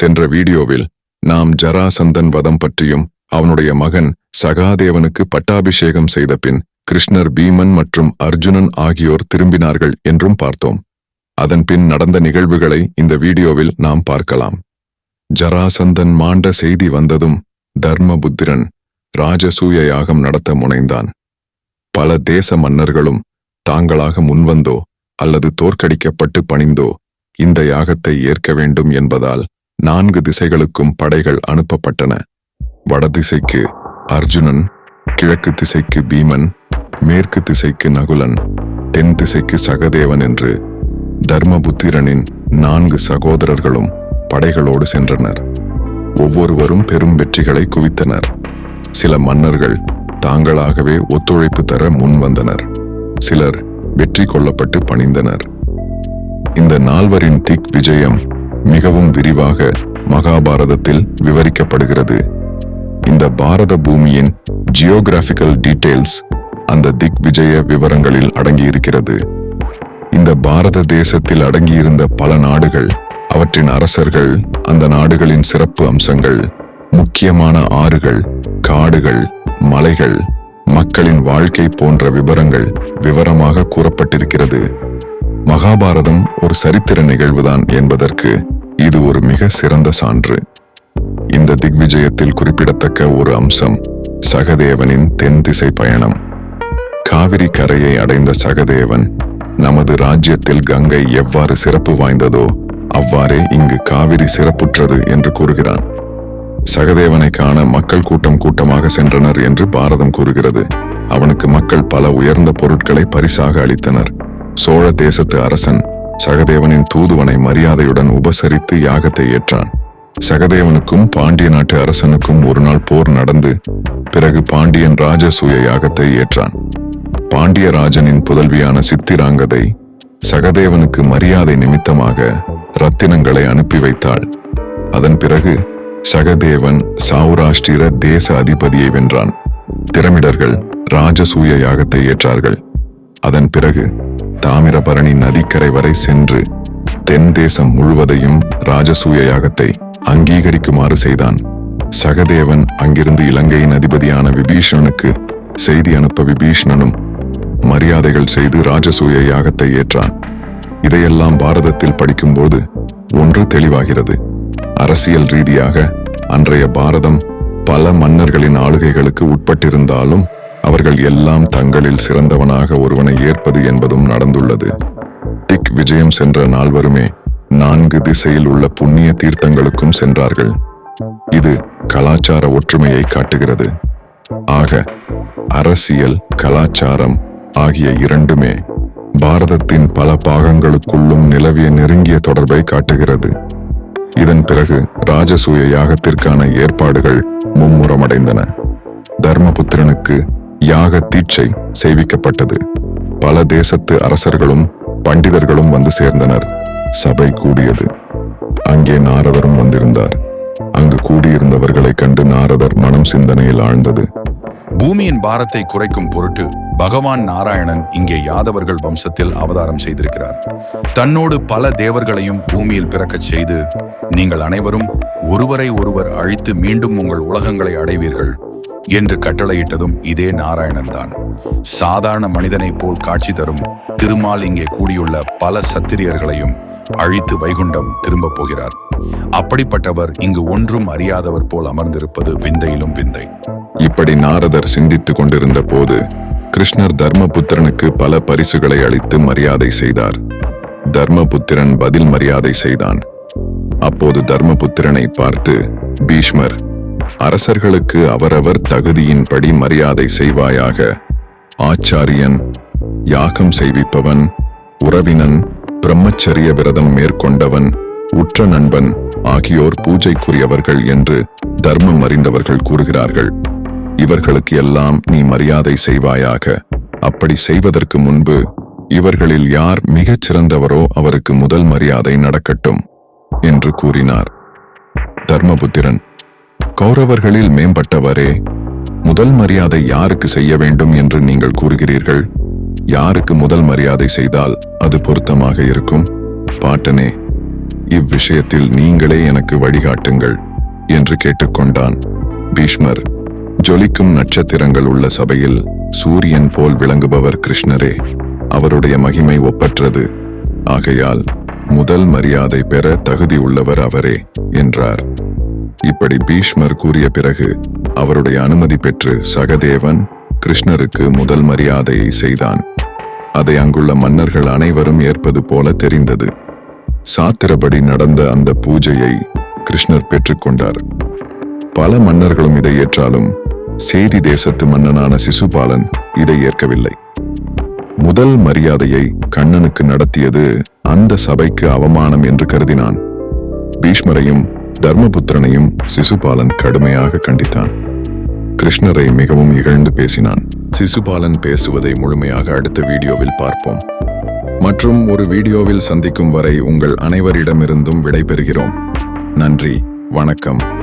சென்ற வீடியோவில் நாம் ஜராசந்தன் வதம் பற்றியும் அவனுடைய மகன் சகாதேவனுக்கு பட்டாபிஷேகம் செய்த பின் கிருஷ்ணர் பீமன் மற்றும் அர்ஜுனன் ஆகியோர் திரும்பினார்கள் என்றும் பார்த்தோம். அதன் பின் நடந்த நிகழ்வுகளை இந்த வீடியோவில் நாம் பார்க்கலாம். ஜராசந்தன் மாண்ட செய்தி வந்ததும் தர்மபுத்திரன் ராஜசூய யாகம் நடத்த முனைந்தான். பல தேச மன்னர்களும் தாங்களாக முன்வந்தோ அல்லது தோற்கடிக்கப்பட்டு பணிந்தோ இந்த யாகத்தை ஏற்க வேண்டும் என்பதால் நான்கு திசைகளுக்கும் படைகள் அனுப்பப்பட்டன. வடதிசைக்கு அர்ஜுனன் கிழக்கு திசைக்கு பீமன் மேற்கு திசைக்கு நகுலன் தென் திசைக்கு சகதேவன் என்று தர்மபுத்திரனின் நான்கு சகோதரர்களும் படைகளோடு சென்றனர். ஒவ்வொருவரும் பெரும் வெற்றிகளை குவித்தனர். சில மன்னர்கள் தாங்களாகவே ஒத்துழைப்பு தர முன்வந்தனர் சிலர் வெற்றி கொள்ளப்பட்டு பணிந்தனர். இந்த நால்வரின் திக் விஜயம் மிகவும் விரிவாக மகாபாரதத்தில் விவரிக்கப்படுகிறது. இந்த பாரத பூமியின் ஜியோகிராபிக்கல் டீடைல்ஸ் அந்த திக் விஜய விவரங்களில் அடங்கியிருக்கிறது. இந்த பாரத தேசத்தில் அடங்கியிருந்த பல நாடுகள் அவற்றின் அரசர்கள் அந்த நாடுகளின் சிறப்பு அம்சங்கள் முக்கியமான ஆறுகள் காடுகள் மலைகள் மக்களின் வாழ்க்கை போன்ற விவரங்கள் விவரமாக கூறப்பட்டிருக்கிறது. மகாபாரதம் ஒரு சரித்திர நிகழ்வுதான் என்பதற்கு இது ஒரு மிக சிறந்த சான்று. இந்த திக்விஜயத்தில் குறிப்பிடத்தக்க ஒரு அம்சம் சகதேவனின் தென் திசை பயணம். காவிரி கரையை அடைந்த சகதேவன் நமது ராஜ்யத்தில் கங்கை எவ்வாறு சிறப்பு வாய்ந்ததோ அவ்வாறே இங்கு காவிரி சிறப்புற்றது என்று கூறுகிறான். சகதேவனை காண மக்கள் கூட்டம் கூட்டமாக சென்றனர் என்று பாரதம் கூறுகிறது. அவனுக்கு மக்கள் பல உயர்ந்த பொருட்களை பரிசாக அளித்தனர். சோழ தேசத்து அரசன் சகதேவனின் தூதுவனை மரியாதையுடன் உபசரித்து யாகத்தை ஏற்றான். சகதேவனுக்கும் பாண்டிய நாட்டு அரசனுக்கும் ஒரு நாள் போர் நடந்து பிறகு பாண்டியன் ராஜசூய யாகத்தை ஏற்றான். பாண்டிய ராஜனின் புதல்வியான சித்திராங்கதை சகதேவனுக்கு மரியாதை நிமித்தமாக ரத்தினங்களை அனுப்பி வைத்தாள். அதன் பிறகு சகதேவன் சௌராஷ்டிர தேச அதிபதியை வென்றான். திறமிடர்கள் ராஜசூய யாகத்தை ஏற்றார்கள். அதன் பிறகு தாமிரபரணி நதிக்கரை வரை சென்று தென் தேசம் முழுவதையும் ராஜசூய யாகத்தை அங்கீகரிக்குமாறு செய்தான். சகதேவன் அங்கிருந்து இலங்கையின் அதிபதியான விபீஷணனுக்கு செய்தி அனுப்ப விபீஷணனும் மரியாதைகள் செய்து ராஜசூய யாகத்தை ஏற்றான். இதையெல்லாம் பாரதத்தில் படிக்கும்போது ஒன்று தெளிவாகிறது. அரசியல் ரீதியாக அன்றைய பாரதம் பல மன்னர்களின் ஆளுகைகளுக்கு உட்பட்டிருந்தாலும் அவர்கள் எல்லாம் தங்களில் சிறந்தவனாக ஒருவனை ஏற்பது என்பதும் நடந்துள்ளது. திக் விஜயம் சென்ற நால்வருமே நான்கு திசையில் உள்ள புண்ணிய தீர்த்தங்களுக்கும் சென்றார்கள். இது கலாச்சார ஒற்றுமையை காட்டுகிறது. ஆக அரசியல் கலாச்சாரம் ஆகிய இரண்டுமே பாரதத்தின் பல பாகங்களுக்குள்ளும் நிலவிய நெருங்கிய தொடர்பை காட்டுகிறது. இதன் பிறகு ராஜசூய யாகத்திற்கான ஏற்பாடுகள் மும்முரமடைந்தன. தர்மபுத்திரனுக்கு யாக தீட்சை செய்விக்கப்பட்டது பல தேசத்து அரசர்களும் பண்டிதர்களும் வந்து சேர்ந்தனர். சபை கூடியது. அங்கே நாரதரும் வந்திருந்தார். அங்கு கூடியிருந்தவர்களை கண்டு நாரதர் மனம் சிந்தனையில் ஆழ்ந்தது. பூமியின் பாரத்தை குறைக்கும் பொருட்டு பகவான் நாராயணன் இங்கே யாதவர்கள் வம்சத்தில் அவதாரம் செய்திருக்கிறார். தன்னோடு பல தேவர்களையும் பூமியில் பிறக்கச் செய்து நீங்கள் அனைவரும் ஒருவரை ஒருவர் அழித்து மீண்டும் உங்கள் உலகங்களை அடைவீர்கள். என்று கட்டளையிட்டதும் இதே நாராயணன் தான் சாதாரண மனிதனைப் போல் காட்சி தரும் திருமால் இங்கே கூடியுள்ள பல சத்திரியர்களையும் அழித்து வைகுண்டம் திரும்பப் போகிறார். அப்படிப்பட்டவர் இங்கு ஒன்றும் அறியாதவர் போல் அமர்ந்திருப்பது விந்தையிலும் விந்தை. இப்படி நாரதர் சிந்தித்துக் கொண்டிருந்த போது கிருஷ்ணர் தர்மபுத்திரனுக்கு பல பரிசுகளை அளித்து மரியாதை செய்தார். தர்மபுத்திரன் பதில் மரியாதை செய்தான். அப்போது தர்மபுத்திரனை பார்த்து பீஷ்மர் அரசர்களுக்கு அவரவர் தகுதியின்படி மரியாதை செய்வாயாக. ஆச்சாரியன் யாகம் செய்விப்பவன் உறவினன் பிரம்மச்சரிய விரதம் மேற்கொண்டவன் உற்ற நண்பன் ஆகியோர் பூஜைக்குரியவர்கள் என்று தர்மம் அறிந்தவர்கள் கூறுகிறார்கள். இவர்களுக்கு எல்லாம் நீ மரியாதை செய்வாயாக. அப்படி செய்வதற்கு முன்பு இவர்களில் யார் மிகச் சிறந்தவரோ அவருக்கு முதல் மரியாதை நடக்கட்டும் என்று கூறினார் தர்மபுத்திரன். கௌரவர்களில் மேம்பட்டவரே முதல் மரியாதை யாருக்கு செய்ய வேண்டும் என்று நீங்கள் கூறுகிறீர்கள்? யாருக்கு முதல் மரியாதை செய்தால் அது பொருத்தமாக இருக்கும்? பாட்டனே இவ்விஷயத்தில் நீங்களே எனக்கு வழிகாட்டுங்கள் என்று கேட்டுக்கொண்டான் பீஷ்மர். ஜொலிக்கும் நட்சத்திரங்கள் உள்ள சபையில் சூரியன் போல் விளங்குபவர் கிருஷ்ணரே அவருடைய மகிமை ஒப்பற்றது. ஆகையால் முதல் மரியாதை பெற தகுதி உள்ளவர் அவரே என்றார். இப்படி பீஷ்மர் கூறிய பிறகு அவருடைய அனுமதி பெற்று சகதேவன் கிருஷ்ணருக்கு முதல் மரியாதையை செய்தான். அதை அங்குள்ள மன்னர்கள் அனைவரும் ஏற்பது போல தெரிந்தது. சாத்திரப்படி நடந்த அந்த பூஜையை கிருஷ்ணர் பெற்றுக்கொண்டார் பல மன்னர்களும் இதை ஏற்றாலும் சேதி தேசத்து மன்னனான சிசுபாலன் இதை ஏற்கவில்லை. முதல் மரியாதையை கண்ணனுக்கு நடத்தியது அந்த சபைக்கு அவமானம் என்று கருதினான். பீஷ்மரையும் தர்மபுத்திரனையும் சிசுபாலன் கடுமையாக கண்டித்தான். கிருஷ்ணரை மிகவும் இகழ்ந்து பேசினான். சிசுபாலன் பேசுவதை முழுமையாக அடுத்த வீடியோவில் பார்ப்போம். மற்றும் ஒரு வீடியோவில் சந்திக்கும் வரை உங்கள் அனைவரிடமிருந்தும் விடைபெறுகிறோம். நன்றி வணக்கம்.